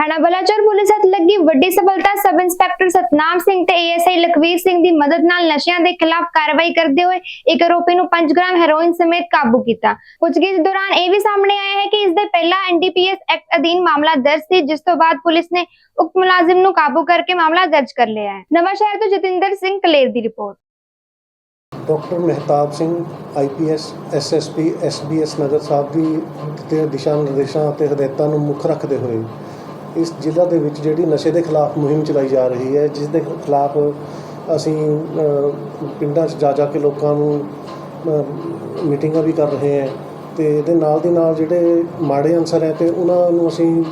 ਥਾਣਾ ਬਲਾਚੌਰ ਪੁਲਿਸ ਹੱਥ ਲੱਗੀ ਵੱਡੀ ਸਫਲਤਾ ਸਬ ਇੰਸਪੈਕਟਰ ਸਤਨਾਮ ਸਿੰਘ ਤੇ ਏਐਸਆਈ ਲਖਵੀਰ ਸਿੰਘ ਦੀ ਮਦਦ ਨਾਲ ਨਸ਼ਿਆਂ ਦੇ ਖਿਲਾਫ ਕਾਰਵਾਈ ਕਰਦੇ ਹੋਏ ਇੱਕ ਆਰੋਪੀ ਨੂੰ 5 ਗ੍ਰਾਮ ਹੈਰੋਇਨ ਸਮੇਤ ਕਾਬੂ ਕੀਤਾ। ਪੁੱਛਗਿੱਛ ਦੌਰਾਨ ਇਹ ਵੀ ਸਾਹਮਣੇ ਆਇਆ ਹੈ ਕਿ ਇਸ ਦੇ ਪਹਿਲਾਂ ਐਨਡੀਪੀਐਸ ਐਕਟ ਅਧੀਨ ਮਾਮਲਾ ਦਰਜ ਸੀ, ਜਿਸ ਤੋਂ ਬਾਅਦ ਪੁਲਿਸ ਨੇ ਉਕਤ ਮੁਲਾਜ਼ਮ ਨੂੰ ਕਾਬੂ ਕਰਕੇ ਮਾਮਲਾ ਦਰਜ ਕਰ ਲਿਆ ਹੈ। ਨਵਾਂ ਸ਼ਹਿਰ ਤੋਂ ਜਤਿੰਦਰ ਸਿੰਘ ਕਲੇਰ ਦੀ report. Doctor Mehtab Singh IPS SSP SBS Nagar Sahib ਦੀ ਦਿੱਤੇ ਦਿਸ਼ਾ ਨਿਰਦੇਸ਼ਾਂ ਅਤੇ ਹਦਾਇਤਾਂ ਨੂੰ ਮੁੱਖ ਰੱਖਦੇ ਹੋਏ ਇਸ ਜ਼ਿਲ੍ਹਾ ਦੇ ਵਿੱਚ ਜਿਹੜੀ ਨਸ਼ੇ ਦੇ ਖਿਲਾਫ ਮੁਹਿੰਮ ਚਲਾਈ ਜਾ ਰਹੀ ਹੈ ਜਿਸ ਦੇ ਖਿਲਾਫ ਅਸੀਂ ਪਿੰਡਾਂ 'ਚ ਜਾ ਜਾ ਕੇ ਲੋਕਾਂ ਨੂੰ ਮੀਟਿੰਗਾਂ ਵੀ ਕਰ ਰਹੇ ਹਾਂ ਤੇ ਇਹਦੇ ਨਾਲ ਦੀ ਨਾਲ ਜਿਹੜੇ ਮਾੜੇ ਅਨਸਰ ਹੈ ਤੇ ਉਹਨਾਂ ਨੂੰ ਅਸੀਂ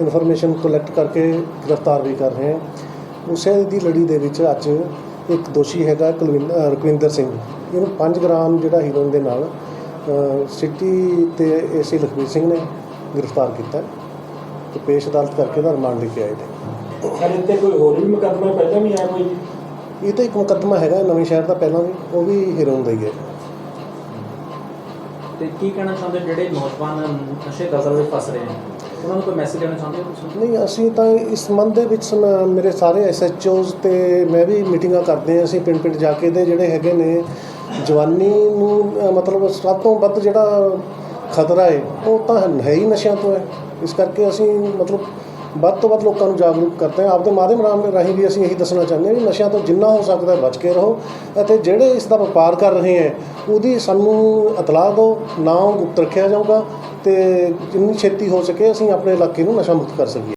ਇਨਫੋਰਮੇਸ਼ਨ ਕਲੈਕਟ ਕਰਕੇ ਗ੍ਰਿਫਤਾਰ ਵੀ ਕਰ ਰਹੇ ਹਾਂ। ਉਸੇ ਦੀ ਲੜੀ ਦੇ ਵਿੱਚ ਅੱਜ ਇੱਕ ਦੋਸ਼ੀ ਹੈਗਾ ਕੁਲਵਿੰ- ਅ, ਸਿੰਘ। ਇਹਨੂੰ 5 ਗ੍ਰਾਮ ਜਿਹੜਾ ਹੀਰੋਇਨ ਦੇ ਨਾਲ ਅ, ਸਿਟੀ ਤੇ ਏਸੀ ਲਖਵੀਰ ਸਿੰਘ ਨੇ ਗ੍ਰਿਫਤਾਰ ਕੀਤਾ। ਤੇ ਪੇਸ਼ ਅਦਾਲਤ ਕਰਕੇ ਦਾ ਰਿਮਾਂਡ ਲੈ ਕੇ ਆਏ ਨੇ। ਸਰ ਇੱਥੇ ਕੋਈ ਹੋਰ ਵੀ ਮੁਕੱਦਮਾ ਪਹਿਲਾਂ ਵੀ ਆਇਆ ਕੋਈ ਇਹ ਤਾਂ ਇੱਕ ਮੁਕੱਦਮਾ ਹੈਗਾ ਨਵੇਂ ਸ਼ਹਿਰ ਦਾ ਪਹਿਲਾਂ ਵੀ ਉਹ ਵੀ ਹੀਰੋਇਨ ਦਾ ਹੀ ਹੈ। ਤੇ ਕੀ ਕਹਿਣਾ ਚਾਹੁੰਦੇ ਜਿਹੜੇ ਨੌਜਵਾਨ ਨਸ਼ੇ ਦਲਦਲ ਵਿੱਚ ਫਸ ਰਹੇ ਨੇ? ਉਹਨਾਂ ਨੂੰ ਕੋਈ ਮੈਸੇਜ ਦੇਣਾ ਚਾਹੁੰਦੇ ਹੋ ਨਹੀਂ ਅਸੀਂ ਤਾਂ ਇਸ ਸੰਬੰਧ ਦੇ ਵਿੱਚ ਮੇਰੇ ਸਾਰੇ ਐਸਐਚਓਜ਼ ਤੇ ਮੈਂ ਵੀ ਮੀਟਿੰਗਾਂ ਕਰਦੇ ਹਾਂ ਅਸੀਂ ਪਿੰਡ ਪਿੰਡ ਜਾ ਕੇ ਦੇ ਜਿਹੜੇ ਹੈਗੇ ਨੇ ਜਵਾਨੀ ਨੂੰ ਮਤਲਬ ਸਭ ਤੋਂ ਵੱਧ ਜਿਹੜਾ ਖਤਰਾ ਹੈ, ਉਹ ਤਾਂ ਹੈ ਹੀ ਨਸ਼ਿਆਂ ਤੋਂ ਹੈ। ਇਸ ਕਰਕੇ ਅਸੀਂ ਮਤਲਬ ਵੱਧ ਤੋਂ ਵੱਧ ਲੋਕਾਂ ਨੂੰ ਜਾਗਰੂਕ ਕਰਦੇ ਹਾਂ। ਆਪਦੇ ਮਾਧਿਅਮ ਰਾਹੀਂ ਵੀ ਅਸੀਂ ਇਹੀ ਦੱਸਣਾ ਚਾਹੁੰਦੇ ਹਾਂ ਵੀ ਨਸ਼ਿਆਂ ਤੋਂ ਜਿੰਨਾ ਹੋ ਸਕਦਾ ਬਚ ਕੇ ਰਹੋ ਅਤੇ ਜਿਹੜੇ ਇਸ ਦਾ ਵਪਾਰ ਕਰ ਰਹੇ ਹੈ, ਉਹਦੀ ਸਾਨੂੰ ਇਤਲਾਹ ਦਿਓ, ਨਾ ਉਹ ਗੁਪਤ ਰੱਖਿਆ ਜਾਊਗਾ ਤੇ ਜਿੰਨੀ ਛੇਤੀ ਹੋ ਸਕੇ ਅਸੀਂ ਆਪਣੇ ਇਲਾਕੇ ਨੂੰ ਨਸ਼ਾ ਮੁਕਤ ਕਰ ਸਕੀਏ।